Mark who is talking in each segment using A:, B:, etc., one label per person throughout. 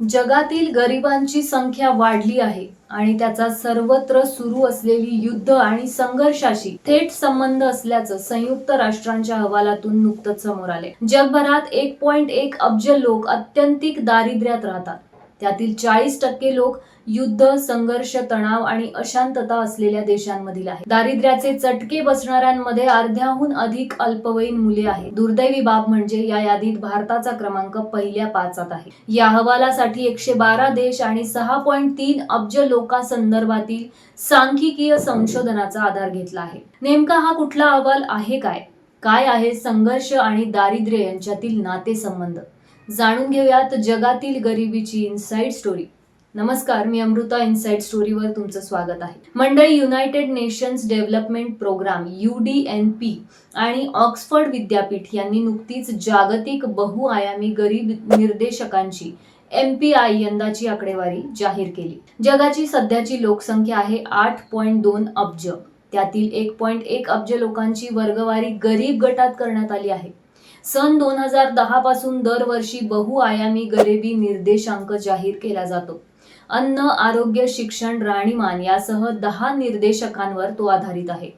A: जगातील गरिबांची संख्या वाढली आहे आणि त्याचा सर्वत्र सुरू असलेली युद्ध आणि संघर्षाशी थेट संबंध असल्याचं संयुक्त राष्ट्रांच्या अहवालातून नुकतंच समोर आले जगभरात एक पॉइंट एक अब्ज लोक अत्यंतिक दारिद्र्यात राहतात. त्यातील चाळीस टक्के लोक युद्ध संघर्ष तणाव आणि अशांतता असलेल्या देशांमधील आहे दारिद्र्याचे चटके बसणाऱ्यांमध्ये अर्ध्याहून अधिक अल्पवयीन मुले आहेत. दुर्दैवी बाब म्हणजे या यादीत भारताचा क्रमांक पहिल्या पाचात आहे. या अहवालासाठी एकशे बारा देश आणि सहा पॉईंट तीन अब्ज लोकांसंदर्भातील सांख्यिकीय संशोधनाचा आधार घेतला आहे. नेमका हा कुठला अहवाल आहे काय? काय आहे संघर्ष आणि दारिद्र्य यांच्यातील नातेसंबंध? जाणून घेऊयात जगातील गरिबीची इनसाइड स्टोरी नमस्कार मी अमृता. इनसाइड स्टोरीवर तुमचं स्वागत आहे. मंडळी United Nations development programme U D N P आणि ऑक्सफर्ड विद्यापीठ यांनी नुकतीच जागतिक बहुआयामी गरीब निर्देशकांची एम पी आय यंदाची आकडेवारी जाहीर केली. जगाची सध्याची लोकसंख्या आहे आठ पॉईंट दोन अब्ज. त्यातील एक पॉईंट एक अब्ज लोकांची वर्गवारी गरीब गटात करण्यात आली आहे. सन दोन हजार दहा पासून दरवर्षी बहुआयामी गरिबी निर्देशांक जाहीर केला जातो. अन्न आरोग्य शिक्षण राहणीमान यासह दहा निर्देशकांवर तो आधारित आहे.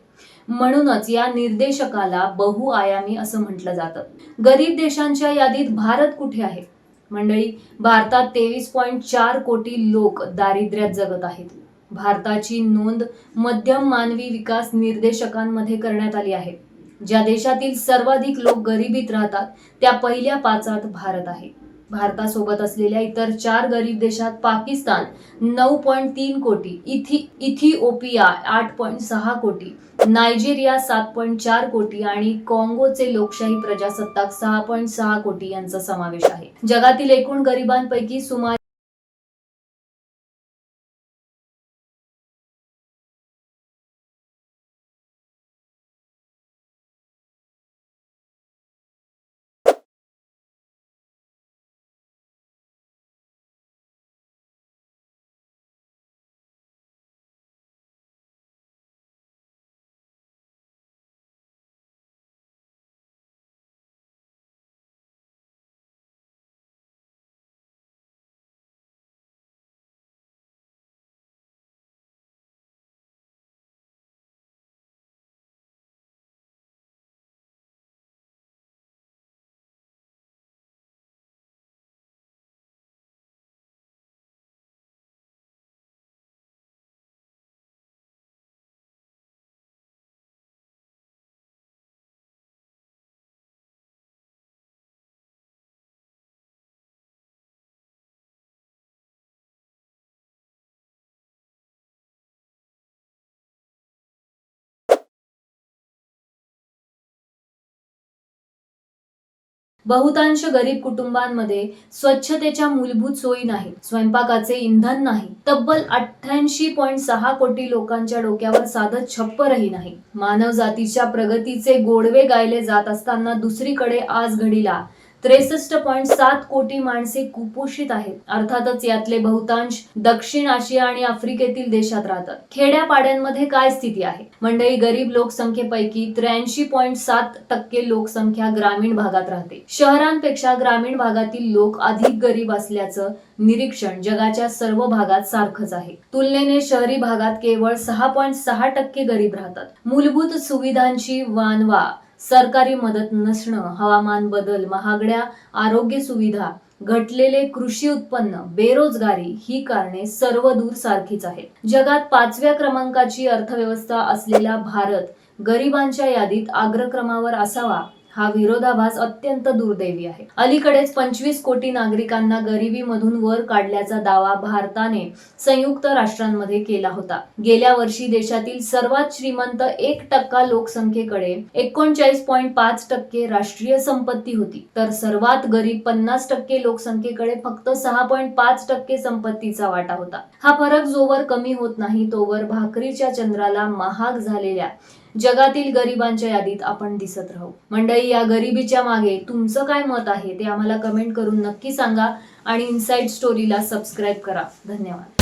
A: म्हणूनच या निर्देशकाला बहुआयामी असं म्हटलं जातं. गरीब देशांच्या यादीत भारत कुठे आहे? मंडळी भारतात तेवीस पॉईंट चार कोटी लोक दारिद्र्यात जगत आहेत. भारताची नोंद मध्यम मानवी विकास निर्देशकांमध्ये करण्यात आली आहे. ज्या देशातील सर्वाधिक लोक गरिबीत राहतात त्या पहिल्या पाचात भारत आहे. भारतासोबत असलेल्या इतर चार गरीब देशात पाकिस्तान नऊ पॉईंट तीन कोटी इथि इथिओपिया आठ पॉईंट सहा कोटी नायजेरिया सात पॉईंट चार कोटी आणि काँगोचे लोकशाही प्रजासत्ताक सहा पॉईंट सहा कोटी यांचा समावेश आहे. जगातील एकूण गरिबांपैकी सुमारे बहुतांश गरीब कुटुंबांमध्ये स्वच्छतेच्या मूलभूत सोयी नाहीत. स्वयंपाकाचे इंधन नाही. तब्बल अठ्ठ्याऐंशी पॉईंट सहा कोटी लोकांच्या डोक्यावर साधं छप्परही नाही. मानव जातीच्या प्रगतीचे गोडवे गायले जात असताना दुसरीकडे आज घडीला त्रेसष्ट पॉईंट सात कोटी माणसे कुपोषित आहेत. अर्थातच यातले बहुतांश दक्षिण आशिया आणि आफ्रिकेतील देशात राहतात. खेड्यापाड्यांमध्ये काय स्थिती आहे? मंडळी गरीब लोकसंख्येपैकी त्र्याऐंशी पॉईंट सात टक्के लोकसंख्या ग्रामीण भागात राहते. शहरांपेक्षा ग्रामीण भागातील लोक अधिक गरीब असल्याचं निरीक्षण जगाच्या सर्व भागात सारखंच आहे. तुलनेने शहरी भागात केवळ सहा पॉईंट सहा टक्के गरीब राहतात. मूलभूत सुविधांची वानवा सरकारी मदत नसणं हवामान बदल महागड्या आरोग्य सुविधा घटलेले कृषी उत्पन्न बेरोजगारी ही कारणे सर्व दूर सारखीच आहेत. जगात पाचव्या क्रमांकाची अर्थव्यवस्था असलेला भारत गरिबांच्या यादीत अग्रक्रमावर असावा हा विरोधाभास अत्यंत दुर्दैवी आहे. अलीकडेच पंचवीस कोटी नागरिकांना गरिबीमधून वर काढल्याचा दावा भारताने संयुक्त राष्ट्रांमध्ये केला होता. गेल्या वर्षी देशातील सर्वात श्रीमंत एक टक्का लोकसंख्येकडे एकोणचाळीस पॉईंट पाच टक्के राष्ट्रीय संपत्ती होती. तर सर्वात गरीब पन्नास टक्के लोकसंख्येकडे फक्त सहा पॉईंट पाच टक्के संपत्तीचा वाटा होता. हा फरक जोवर कमी होत नाही तोवर भाकरीच्या चंद्राला महाग झालेल्या जगातील गरिबांच्या यादीत आपण दिसत राहू. मंडळी या गरिबीच्या मागे तुमचं काय मत आहे ते आम्हाला कमेंट करून नक्की सांगा आणि इनसाइड स्टोरीला सबस्क्राईब करा. धन्यवाद.